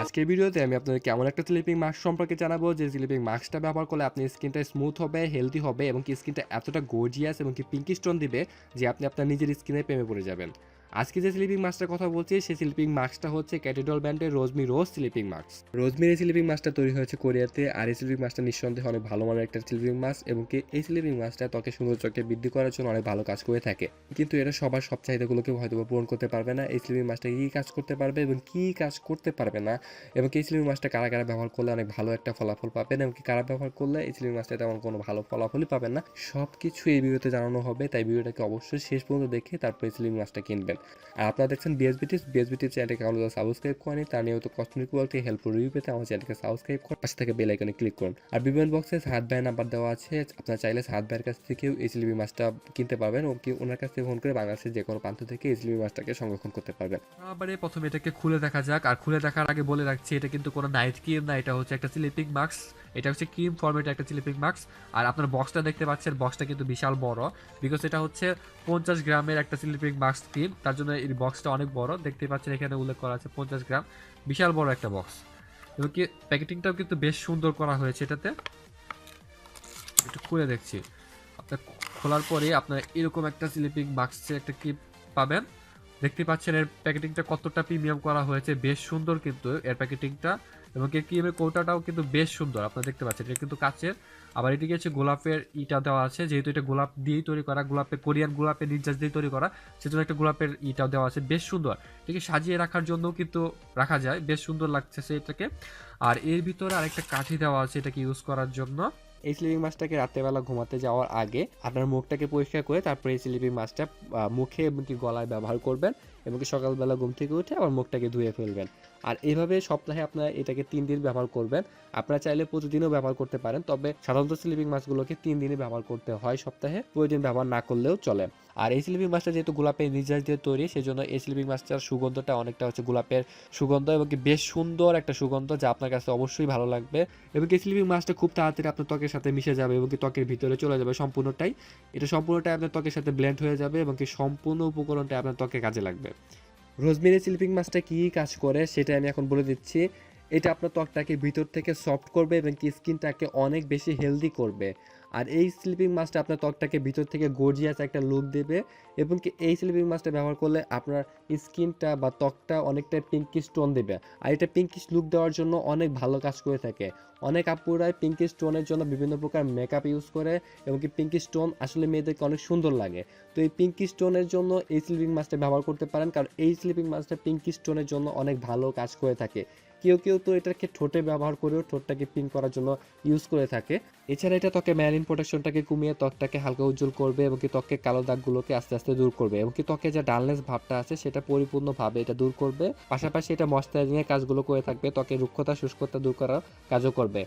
আজকের ভিডিওতে আমি আপনাদেরকে এমন একটা স্লিপিং মাস্ক সম্পর্কে জানাব, যে স্লিপিং মাস্কটা ব্যবহার করলে আপনার স্কিনটা স্মুথ হবে হেলদি হবে এবং কি স্কিনটা এতটা গর্জিয়াস এবং কি পিঙ্কি স্টোন দিবে যে আপনি আপনার নিজের স্কিনে প্রেমে পড়ে যাবেন। আজকে যে স্লিপিং মাস্কটার কথা বলছি, সেই স্লিপিং মাস্কটা হচ্ছে ক্যাটেডল ব্র্যান্ডের রোজমি রোজ স্লিপিং মাস্ক রোজমির এই স্লিপিং মাস্কটা তৈরি হয়েছে কোরিয়াতে, আর এই স্লিপিং মাস্কটা নিঃসন্দেহে অনেক ভালো মানের একটা স্লিপিং মাস্ক এবং কি এই স্লিপিং মাস্কটা ত্বকের সৌন্দর্যকে বৃদ্ধি করার জন্য অনেক ভালো কাজ করে থাকে। কিন্তু এটা সবার সব চাহিদাগুলোকে হয়তো পূরণ করতে পারবে না। এই স্লিপিং মাস্কটা কী কাজ করতে পারবে এবং কী কাজ করতে পারবে না? এবং এই স্লিপিং মাস্কটা কারা কারা ব্যবহার করলে অনেক ভালো একটা ফলাফল পাবেন? এবং কি কারা ব্যবহার করলে এই স্লিপিং মাস্কটা তেমন কোনো ভালো ফলাফলই পাবেন না? সব কিছু এই ভিডিওতে জানানো হবে, তাই ভিডিওটাকে অবশ্যই শেষ পর্যন্ত দেখে তারপর স্লিপিং মাস্কটা কিনবেন। আর আপনারা দেখছেন বিএসবিটিস বিএসবিটির চ্যানেলটাকে আমাদের সাবস্ক্রাইব করেনি, তার নিয়মিত কসমেটিক ওয়ার্ল্ডকে হেল্পফুল রিভিউ পেতে আমার চ্যানেলকে সাবস্ক্রাইব করুন পাশে থেকে বেল আইকনে ক্লিক করুন। আর বিভিন্ন বক্সে সাত ভাইয়ের নাম্বার দেওয়া আছে। আপনারা চাইলে সাত ভাইয়ের কাছ থেকেও এই স্লিপিং মাছটা কিনতে পারবেন ও কি ওনার কাছ থেকে ফোন করে বাংলাদেশের যে কোনো প্রান্ত থেকে এই স্লিপিং মাছটাকে সংরক্ষণ করতে পারবেন। আবারে প্রথমে এটাকে খুলে দেখা যাক। আর খুলে দেখার আগে বলে রাখছি, এটা কিন্তু কোনো নাইট ক্রিম না, এটা হচ্ছে একটা স্লিপিং মাস্ক এটা হচ্ছে ক্রিম ফর্মেটের একটা স্লিপিং মাস্ক আর আপনার বক্সটা দেখতে পাচ্ছেন বক্সটা কিন্তু বিশাল বড়। বিকজ এটা হচ্ছে পঞ্চাশ গ্রামের একটা স্লিপিং মাস্ক ক্রিম তার জন্য এই বক্সটা অনেক বড়। দেখতে পাচ্ছেন এখানে উল্লেখ করা আছে পঞ্চাশ গ্রাম। বিশাল বড় একটা বক্স এবং কি প্যাকেটিংটাও কিন্তু বেশ সুন্দর করা হয়েছে এটাতে। একটু খুলে দেখছি। আপনার খোলার পরে আপনার এরকম একটা স্লিপিং বাক্সে একটা ক্লিপ পাবেন। দেখতে পাচ্ছেন, এর প্যাকেটিংটা কতটা প্রিমিয়াম করা হয়েছে, বেশ সুন্দর কিন্তু এর প্যাকেটিংটা। এবং এর ক্রিমের কৌটাটাও কিন্তু বেশ সুন্দর, আপনারা দেখতে পাচ্ছেন, এটা কিন্তু কাচের। আবার এটিকে হচ্ছে গোলাপের ইটা দেওয়া আছে, যেহেতু এটা গোলাপ দিয়েই তৈরি করা, গোলাপের কোরিয়ান, গোলাপের নির্যাস দিয়ে তৈরি করা, সেজন্য একটা গোলাপের ইটাও দেওয়া আছে, বেশ সুন্দর। এটাকে সাজিয়ে রাখার জন্য কিন্তু রাখা যায়, বেশ সুন্দর লাগছে এটাকে। আর এর ভিতরে আরেকটা কাঠি দেওয়া আছে এটাকে ইউজ করার জন্য। এই স্লিপিং মাছটাকে রাত্রেবেলা ঘুমাতে যাওয়ার আগে আপনার মুখটাকে পরিষ্কার করে তারপরে এই স্লিপিং মাছটা মুখে এবং কি গলায় ব্যবহার করবেন। এবং সকালবেলা ঘুম থেকে উঠে আবার মুখটাকে ধুয়ে ফেলবেন। আর এইভাবে সপ্তাহে আপনারা এটাকে তিন দিন ব্যবহার করবেন। আপনারা চাইলে প্রতিদিনও ব্যবহার করতে পারেন, তবে সাধারণত স্লিপিং মাছগুলোকে তিন দিনই ব্যবহার করতে হয় সপ্তাহে, প্রতিদিন ব্যবহার না করলেও চলে। আর এই স্লিপিং মাছটা যেহেতু গোলাপের নির্যাস দিয়ে তৈরি সেই জন্য এই স্লিপিং মাছটার সুগন্ধটা অনেকটা হচ্ছে গোলাপের সুগন্ধ এবং কি বেশ সুন্দর একটা সুগন্ধ যা আপনার কাছে অবশ্যই ভালো লাগবে। এবং এই স্লিপিং মাছটা খুব তাড়াতাড়ি আপনার ত্বকের সাথে মিশে যাবে এবং ত্বকের ভিতরে চলে যাবে সম্পূর্ণটাই। এটা সম্পূর্ণটাই আপনার ত্বকের সাথে ব্লেন্ড হয়ে যাবে এবং কি সম্পূর্ণ উপকরণটা আপনার ত্বকে কাজে লাগবে। রোজমেরি স্লিপিং মাছটা কী কাজ করে সেটা আমি এখন বলে দিচ্ছি। এটা আপনার ত্বকটাকে ভিতর থেকে সফট করবে এবং স্কিনটাকে অনেক বেশি হেলদি করবে। আর এই স্লিপিং মাছটা আপনার ত্বকটাকে ভিতর থেকে গর্জিয়াস একটা লুক দেবে এবং কি এই স্লিপিং মাছটা ব্যবহার করলে আপনার স্কিনটা বা ত্বকটা অনেকটা পিঙ্কি স্টোন দেবে। আর এটা পিঙ্কিশ লুক দেওয়ার জন্য অনেক ভালো কাজ করে থাকে। অনেক আপুরাই পিঙ্কি স্টোনের জন্য বিভিন্ন প্রকার মেকআপ ইউজ করে এবং কি পিঙ্কি স্টোন আসলে মেয়েদেরকে অনেক সুন্দর লাগে। তো এই পিঙ্কি স্টোনের জন্য এই স্লিপিং মাছটা ব্যবহার করতে পারেন কারণ এই স্লিপিং মাছটা পিঙ্কি স্টোনের জন্য অনেক ভালো কাজ করে থাকে। কেউ কেউ তো এটাকে ঠোঁটে ব্যবহার করেও ঠোঁটটাকে পিঙ্ক করার জন্য ইউজ করে থাকে। এছাড়া এটা ত্বকে ম্যালিন প্রোটেকশনটাকে কমিয়ে ত্বকটাকে হালকা উজ্জ্বল করবে এবং কি ত্বকের কালো দাগগুলোকে আস্তে আস্তে দূর করবে এবং কি ত্বকে যে ডালনেস ভাবটা আছে সেটা পরিপূর্ণভাবে এটা দূর করবে। পাশাপাশি এটা ময়শ্চারাইজিং এর কাজগুলো করে থাকবে ত্বকের রুক্ষতা, শুষ্কতা দূর করার কাজও করবে।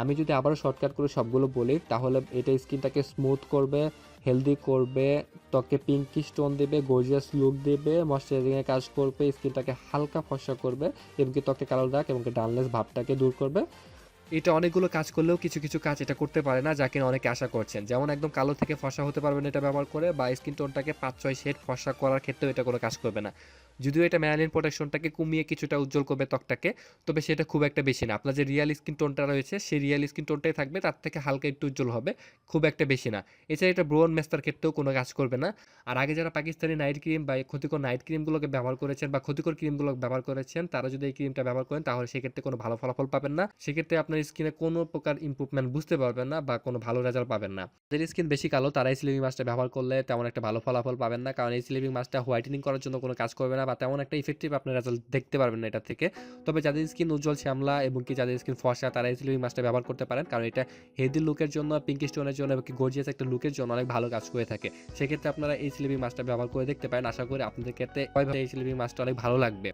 আমি যদি আবারও শর্টকাট করে সবগুলো বলি, তাহলে এটা স্কিনটাকে স্মুথ করবে হেলদি করবে ত্বকে পিঙ্কি স্টোন দেবে গর্জিয়াস লুক দেবে ময়শ্চারাইজিং এর কাজ করবে, স্কিনটাকে হালকা ফর্সা করবে এবং কি ত্বকে কালো দাগ এবং ডালনেস ভাবটাকে দূর করবে। এটা অনেকগুলো কাজ করলেও কিছু কিছু কাজ এটা করতে পারে না যাকে অনেকে আশা করছেন। যেমন একদম কালো থেকে ফসা হতে পারবেন এটা ব্যবহার করে, বা স্কিন টোনটাকে পাঁচ, ছয় শেড ফসা করার ক্ষেত্রেও এটা কোনো কাজ করবে না। যদিও এটা ম্যালানিন প্রোটেকশনটাকে কমিয়ে কিছুটা উজ্জ্বল করবে ত্বকটাকে, তবে সেটা খুব একটা বেশি না। আপনার যে রিয়াল স্কিন টোনটা রয়েছে, সেই রিয়াল স্কিন টোনটাই থাকবে, তার থেকে হালকা একটু উজ্জ্বল হবে, খুব একটা বেশি না। এছাড়া এটা ব্রোন মেস্তার ক্ষেত্রেও কোনো কাজ করবে না। আর আগে যারা পাকিস্তানি নাইট ক্রিম বা ক্ষতিকর নাইট ক্রিমগুলোকে ব্যবহার করেছেন বা ক্ষতিকর ক্রিমগুলো ব্যবহার করেছেন, তারা যদি এই ক্রিমটা ব্যবহার করেন, তাহলে সেক্ষেত্রে কোনো ভালো ফলাফল পাবেন না। সেক্ষেত্রে আপনার স্কিনে কোনো প্রকার ইম্প্রুভমেন্ট বুঝতে পারবেন না বা কোনো ভালো রেজাল্ট পাবেন না। যাদের স্কিন বেশি কালো, তারা এই স্লিপিং মাছটা ব্যবহার করলে তেমন একটা ভালো ফলাফল পাবেন না। কারণ এই স্লিপিং মাছটা হোয়াইটেনিং করার জন্য কোনো কাজ করবে না বা তেমন একটা ইফেক্টিভ আপনার রেজাল্ট দেখতে পারবেন না এটা থেকে। তবে যাদের স্কিন উজ্জ্বল, শ্যামলা এবং কি যাদের স্কিন ফসা তারা এই স্লিপিং মাছটা ব্যবহার করতে পারেন। কারণ এটা হেলদি লুকের জন্য পিঙ্কি স্টোনের জন্য এবং গর্জিয়াস একটা লুকের জন্য অনেক ভালো কাজ করে থাকে। সেক্ষেত্রে আপনারা এই স্লিপিং মাছটা ব্যবহার করে দেখতে পারেন। আশা করি আপনাদের ক্ষেত্রে এই স্লিপিং মাছটা অনেক ভালো লাগবে।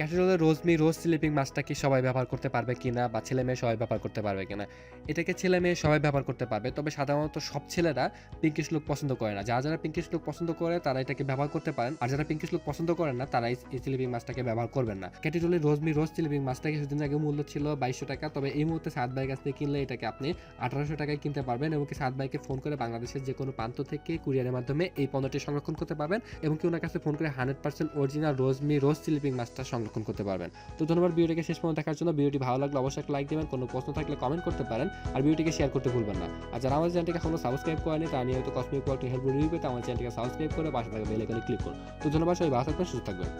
ক্যাটারলের রোজমি রোজ স্লিপিং মাছটা কি সবাই ব্যবহার করতে পারবে কিনা বা ছেলে মেয়ে সবাই ব্যবহার করতে পারবে কিনা? এটাকে ছেলে মেয়ে সবাই ব্যবহার করতে পারবে, তবে সাধারণত সব ছেলেরা পিঙ্কিশ লুক পছন্দ করে না। যারা যারা পিঙ্কিশ লুক পছন্দ করে, তারা এটাকে ব্যবহার করতে পারেন, আর যারা পিঙ্কিশ লুক পছন্দ করেন না, তারা এই স্লিপিং মাছটাকে ব্যবহার করবেন না। ক্যাটারলের রোজমি রোজ স্লিপিং মাছটা কিছুদিন আগে মূল্য ছিল বাইশশো টাকা, তবে এই মুহূর্তে সাত ভাইয়ের কাছ থেকে কিনলে এটাকে আপনি আঠারোশো টাকায় কিনতে পারবেন এবং কি সাত ভাইকে ফোন করে বাংলাদেশের যে কোনো প্রান্ত থেকে কুরিয়ারের মাধ্যমে এই পণ্যটি সংরক্ষণ করতে পারবেন এবং কি ওনার কাছে ফোন করে hundred percent original Rosemi rose sleeping মাছটা সংগ্রহ সংরক্ষণ করতে পারবেন। তো ধন্যবাদ ভিডিওটিকে শেষ পর্যন্ত দেখার জন্য। ভিডিওটি ভালো লাগলে অবশ্যই একটা লাইক দেবেন, কোনো প্রশ্ন থাকলে কমেন্ট করতে পারেন আর ভিডিওটিকে শেয়ার করতে ভুলবেন না। আর যারা আমাদের চ্যানেলটিকে এখনও সাবস্ক্রাইব করেনি তারা নিয়মিত কসমিক কোয়ালিটি হেল্প রিভিউ পেতে আমার চ্যানেলটিকে সাবস্ক্রাইব করে পাশে থাকা বেল আইকনে ক্লিক করুন। তো ধন্যবাদ সবাই, ভালো থাকবেন, সুস্থ থাকবেন।